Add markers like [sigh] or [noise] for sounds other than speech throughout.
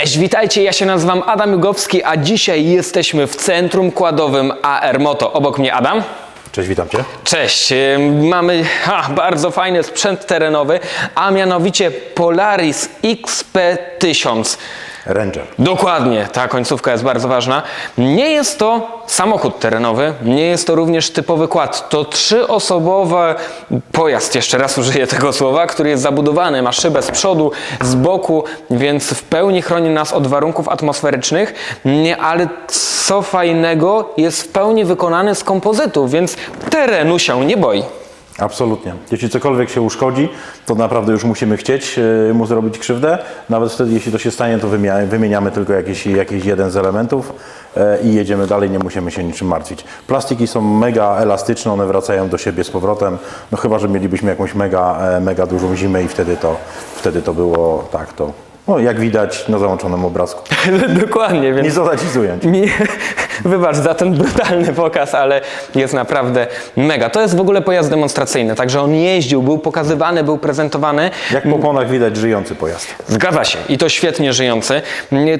Cześć, witajcie, ja się nazywam Adam Jugowski, a dzisiaj jesteśmy w centrum kładowym AR Moto. Obok mnie Adam. Cześć, witam Cię. Cześć, mamy ha, bardzo fajny sprzęt terenowy, a mianowicie Polaris XP1000. Ranger. Dokładnie, ta końcówka jest bardzo ważna. Nie jest to samochód terenowy, nie jest to również typowy kład. To trzyosobowy pojazd, jeszcze raz użyję tego słowa, który jest zabudowany, ma szybę z przodu, z boku, więc w pełni chroni nas od warunków atmosferycznych, nie, ale co fajnego, jest w pełni wykonany z kompozytu, więc terenu się nie boi. Absolutnie. Jeśli cokolwiek się uszkodzi, to naprawdę już musimy chcieć e, mu zrobić krzywdę. Nawet wtedy, jeśli to się stanie, to wymieniamy tylko jakiś, jakiś jeden z elementów e, i jedziemy dalej, nie musimy się niczym martwić. Plastiki są mega elastyczne, one wracają do siebie z powrotem. No chyba, że mielibyśmy jakąś mega, e, mega dużą zimę i wtedy to, wtedy to było tak, to no, jak widać na załączonym obrazku. [laughs] Dokładnie, więc... Nie zadać i zująć. Mi, wybacz za ten brutalny pokaz, ale jest naprawdę mega. To jest w ogóle pojazd demonstracyjny, także on jeździł, był pokazywany, był prezentowany. Jak po ponach widać żyjący pojazd. Zgadza się i to świetnie żyjący.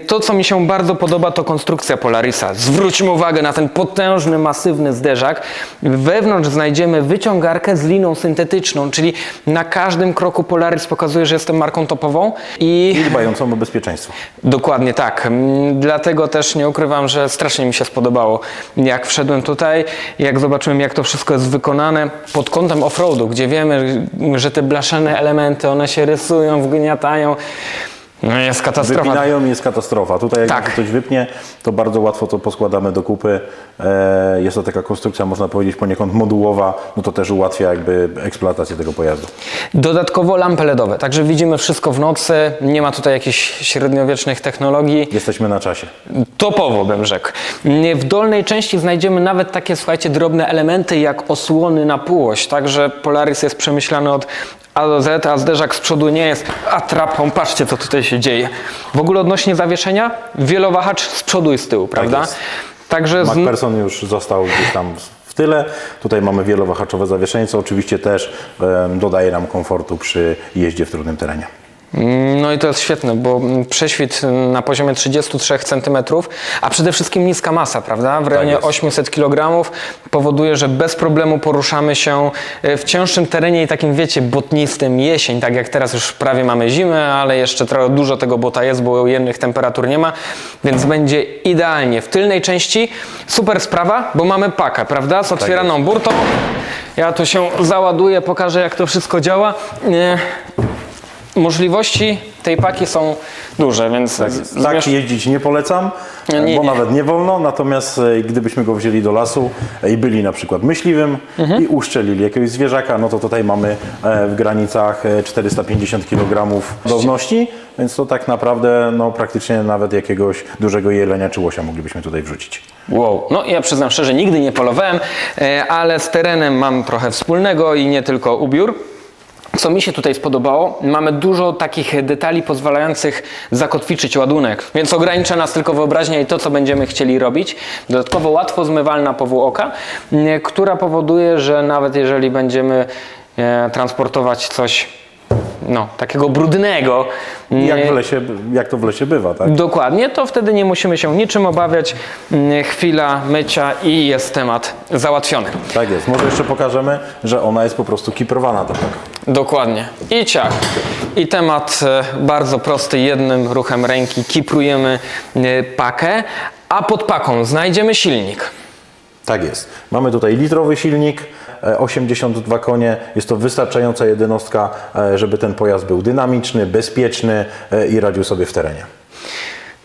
To, co mi się bardzo podoba, to konstrukcja Polarisa. Zwróćmy uwagę na ten potężny, masywny zderzak. Wewnątrz znajdziemy wyciągarkę z liną syntetyczną, czyli na każdym kroku Polaris pokazuje, że jestem marką topową i I dbającą o bezpieczeństwo. Dokładnie tak. Mm, Dlatego też nie ukrywam, że strasznie mi się spodobało. Jak wszedłem tutaj, jak zobaczyłem, jak to wszystko jest wykonane pod kątem offroadu, gdzie wiemy, że te blaszane elementy, one się rysują, wgniatają. No jest katastrofa. Wypinają i jest katastrofa. Tutaj jak Tak. coś wypnie, to bardzo łatwo to poskładamy do kupy. E, Jest to taka konstrukcja, można powiedzieć, poniekąd modułowa, no to też ułatwia jakby eksploatację tego pojazdu. Dodatkowo lampy LEDowe, także widzimy wszystko w nocy, nie ma tutaj jakichś średniowiecznych technologii. Jesteśmy na czasie. Topowo bym rzekł. W dolnej części znajdziemy nawet takie, słuchajcie, drobne elementy jak osłony na półość. Także Polaris jest przemyślany od A do Z, a zderzak z przodu nie jest atrapą. Patrzcie, co tutaj się dzieje. W ogóle odnośnie zawieszenia, wielowahacz z przodu i z tyłu, prawda? jest. Także z... MacPherson już został gdzieś tam w tyle. Tutaj mamy wielowahaczowe zawieszenie, co oczywiście też dodaje nam komfortu przy jeździe w trudnym terenie. No i to jest świetne, bo prześwit na poziomie 33 cm, a przede wszystkim niska masa, prawda? W rejonie jest. 800 kg powoduje, że bez problemu poruszamy się e, w cięższym terenie i takim, wiecie, botnistym jesień, tak jak teraz już prawie mamy zimę, ale jeszcze trochę dużo tego bota jest, bo ujemnych temperatur nie ma, więc będzie idealnie. W tylnej części super sprawa, bo mamy pakę, prawda? Z otwieraną burtą. Ja tu się załaduję, pokażę jak to wszystko działa. Nie. Możliwości tej paki są duże, więc Tak, tak jeździć nie polecam, Nie, nie, bo nawet nie wolno, natomiast e, gdybyśmy go wzięli do lasu e, i byli na przykład myśliwym Mhm. i uszczelili jakiegoś zwierzaka, no to tutaj mamy e, w granicach e, 450 kg downości, więc to tak naprawdę no, praktycznie nawet jakiegoś dużego jelenia czy łosia moglibyśmy tutaj wrzucić. Wow, no ja przyznam szczerze, nigdy nie polowałem, ale z terenem mam trochę wspólnego i nie tylko ubiór. Co mi się tutaj spodobało, mamy dużo takich detali pozwalających zakotwiczyć ładunek, więc ogranicza nas tylko wyobraźnia i to, co będziemy chcieli robić. Dodatkowo łatwo zmywalna powłoka, m, która powoduje, że nawet jeżeli będziemy e, transportować coś no, takiego brudnego, Jak, w lesie, jak to w lesie bywa, tak? Dokładnie, to wtedy nie musimy się niczym obawiać. Mm, Chwila mycia i jest temat załatwiony. Tak jest. Może jeszcze pokażemy, że ona jest po prostu kiprowana ta paka. Dokładnie. I ciach. I temat e, bardzo prosty. Jednym ruchem ręki kiprujemy e, pakę, a pod paką znajdziemy silnik. Tak jest. Mamy tutaj litrowy silnik, 82 konie. Jest to wystarczająca jednostka, e, żeby ten pojazd był dynamiczny, bezpieczny e, i radził sobie w terenie.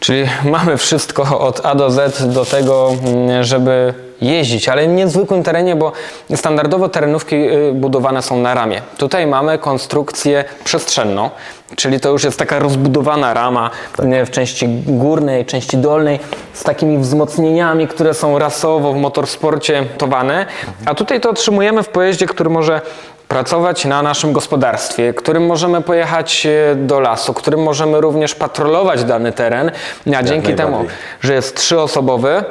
Czyli mamy wszystko od A do Z do tego, mm, żeby jeździć, ale w niezwykłym terenie, bo standardowo terenówki y, budowane są na ramie. Tutaj mamy konstrukcję przestrzenną, czyli to już jest taka rozbudowana rama y, w części górnej, części dolnej z takimi wzmocnieniami, które są rasowo w motorsporcie towane, a tutaj to otrzymujemy w pojeździe, który może pracować na naszym gospodarstwie, którym możemy pojechać e, do lasu, którym możemy również patrolować dany teren, a dzięki temu, że jest trzyosobowy,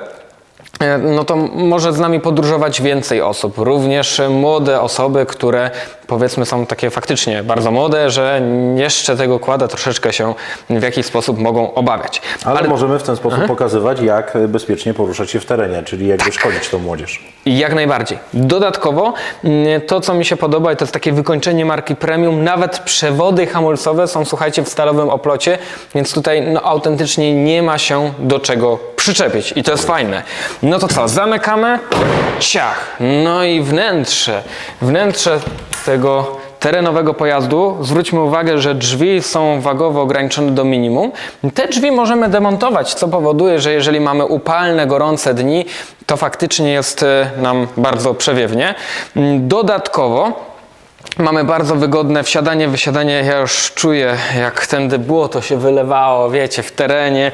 no to może z nami podróżować więcej osób, również młode osoby, które powiedzmy są takie faktycznie bardzo młode, że jeszcze tego kłada troszeczkę się w jakiś sposób mogą obawiać. Ale, możemy w ten sposób pokazywać, jak bezpiecznie poruszać się w terenie, czyli jakby szkodzić tą młodzież. Jak najbardziej. Dodatkowo mm, to, co mi się podoba, to jest takie wykończenie marki premium. Nawet przewody hamulcowe są, słuchajcie, w stalowym oplocie, więc tutaj no, autentycznie nie ma się do czego przyczepić i to jest fajne. No to co, zamykamy, ciach. No i wnętrze, wnętrze tego terenowego pojazdu. Zwróćmy uwagę, że drzwi są wagowo ograniczone do minimum. Te drzwi możemy demontować, co powoduje, że jeżeli mamy upalne, gorące dni, to faktycznie jest e, nam bardzo przewiewnie. Mm, Dodatkowo Mamy bardzo wygodne wsiadanie, wysiadanie. Ja już czuję, jak tędy błoto się wylewało, wiecie, w terenie,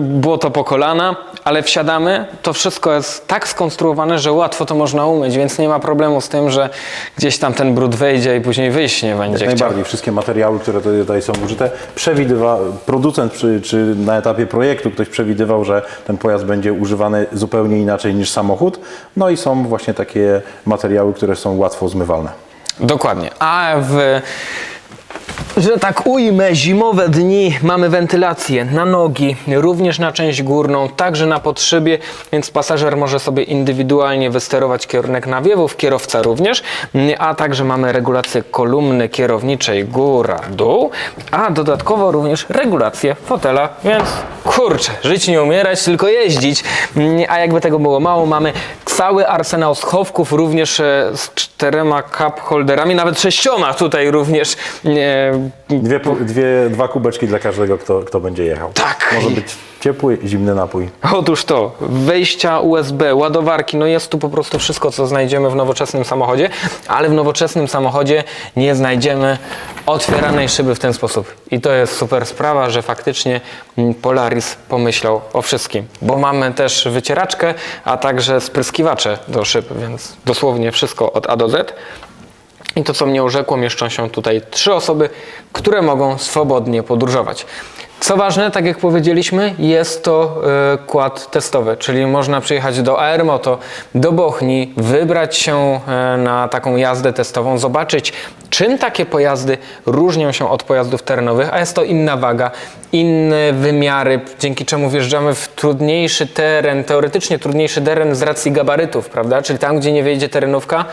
błoto po kolana, ale wsiadamy. To wszystko jest tak skonstruowane, że łatwo to można umyć, więc nie ma problemu z tym, że gdzieś tam ten brud wejdzie i później wyjść nie będzie Jak chciał. najbardziej. Wszystkie materiały, które tutaj- tutaj są użyte, przewidywa, producent czy, czy na etapie projektu ktoś przewidywał, że ten pojazd będzie używany zupełnie inaczej niż samochód. No i są właśnie takie materiały, które są łatwo zmywalne. Dokładnie. A w że tak ujmę, zimowe dni mamy wentylację na nogi, również na część górną, także na podszybie, więc pasażer może sobie indywidualnie wysterować kierunek nawiewów, kierowca również, a także mamy regulację kolumny kierowniczej góra-dół, a dodatkowo również regulację fotela, więc kurczę, żyć nie umierać, tylko jeździć. A jakby tego było mało, mamy cały arsenał schowków, również e, z czterema cup holderami, nawet sześcioma tutaj również e, Dwie, dwie, dwa kubeczki dla każdego, kto, kto będzie jechał. Tak. Może być ciepły, zimny napój. Otóż to, wejścia USB, ładowarki, no jest tu po prostu wszystko, co znajdziemy w nowoczesnym samochodzie, ale w nowoczesnym samochodzie nie znajdziemy otwieranej szyby w ten sposób. I to jest super sprawa, że faktycznie mm, Polaris pomyślał o wszystkim, bo mamy też wycieraczkę, a także spryskiwacze do szyb, więc dosłownie wszystko od A do Z. I to, co mnie urzekło, mieszczą się tutaj trzy osoby, które mogą swobodnie podróżować. Co ważne, tak jak powiedzieliśmy, jest to e, kład testowy, czyli można przyjechać do Aermoto, do Bochni, wybrać się e, na taką jazdę testową, zobaczyć, czym takie pojazdy różnią się od pojazdów terenowych, a jest to inna waga, inne wymiary, dzięki czemu wjeżdżamy w trudniejszy teren, teoretycznie trudniejszy teren z racji gabarytów, prawda? Czyli tam, gdzie nie wejdzie terenówka,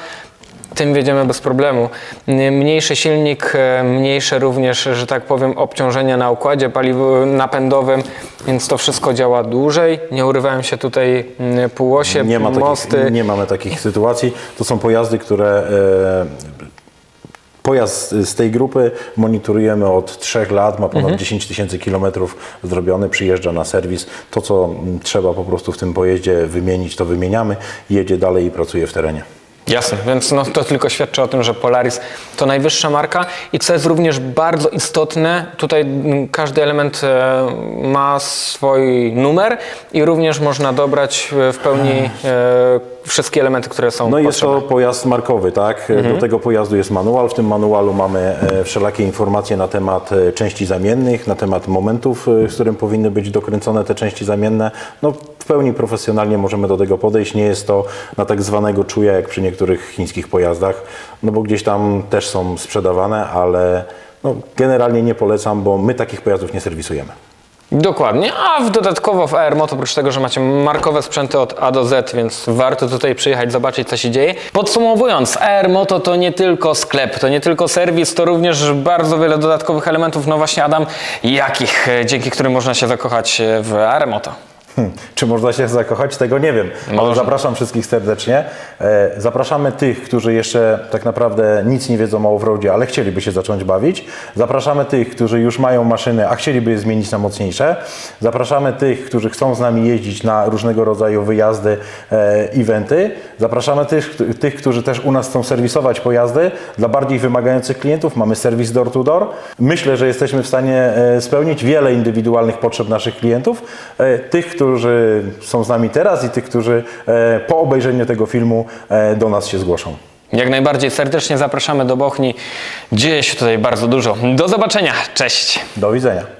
tym wiedziemy bez problemu. Mniejszy silnik, e, mniejsze również, że tak powiem, obciążenia na układzie paliwowo napędowym, więc to wszystko działa dłużej. Nie urywają się tutaj mm, półosie, Nie, ma mosty. takich, nie mamy takich sytuacji. To są pojazdy, które e, pojazd z tej grupy monitorujemy od 3 lat, ma ponad Mhm. 10 tysięcy kilometrów zrobiony, przyjeżdża na serwis. To, co mm, trzeba po prostu w tym pojeździe wymienić, to wymieniamy, jedzie dalej i pracuje w terenie. Jasne, więc no, to tylko świadczy o tym, że Polaris to najwyższa marka i co jest również bardzo istotne, tutaj każdy element e, ma swój numer i również można dobrać w pełni e, wszystkie elementy, które są No i jest potrzebne. to pojazd markowy, tak? Do tego pojazdu jest manual. W tym manualu mamy e, wszelakie informacje na temat e, części zamiennych, na temat momentów, e, z którym powinny być dokręcone te części zamienne. No w pełni profesjonalnie możemy do tego podejść. Nie jest to na tak zwanego czuja, jak przy niektórych chińskich pojazdach, no bo gdzieś tam też są sprzedawane, ale no, generalnie nie polecam, bo my takich pojazdów nie serwisujemy. Dokładnie, a w dodatkowo w AirMoto, oprócz tego, że macie markowe sprzęty od A do Z, więc warto tutaj przyjechać, zobaczyć co się dzieje. Podsumowując, AirMoto to nie tylko sklep, to nie tylko serwis, to również bardzo wiele dodatkowych elementów. No właśnie Adam, jakich, e, dzięki którym można się zakochać e, w AirMoto? Hmm. [laughs] Czy można się zakochać? Tego nie wiem. Ale Można. zapraszam wszystkich serdecznie. E, Zapraszamy tych, którzy jeszcze tak naprawdę nic nie wiedzą o offroadzie, ale chcieliby się zacząć bawić. Zapraszamy tych, którzy już mają maszyny, a chcieliby je zmienić na mocniejsze. Zapraszamy tych, którzy chcą z nami jeździć na różnego rodzaju wyjazdy, e, eventy. Zapraszamy tych, tych, którzy też u nas chcą serwisować pojazdy. Dla bardziej wymagających klientów mamy serwis door to door. Myślę, że jesteśmy w stanie e, spełnić wiele indywidualnych potrzeb naszych klientów. Tych, którzy są z nami teraz i tych, którzy e, po obejrzeniu tego filmu e, do nas się zgłoszą. Jak najbardziej serdecznie zapraszamy do Bochni. Dzieje się tutaj bardzo dużo. Do zobaczenia, cześć! Do widzenia.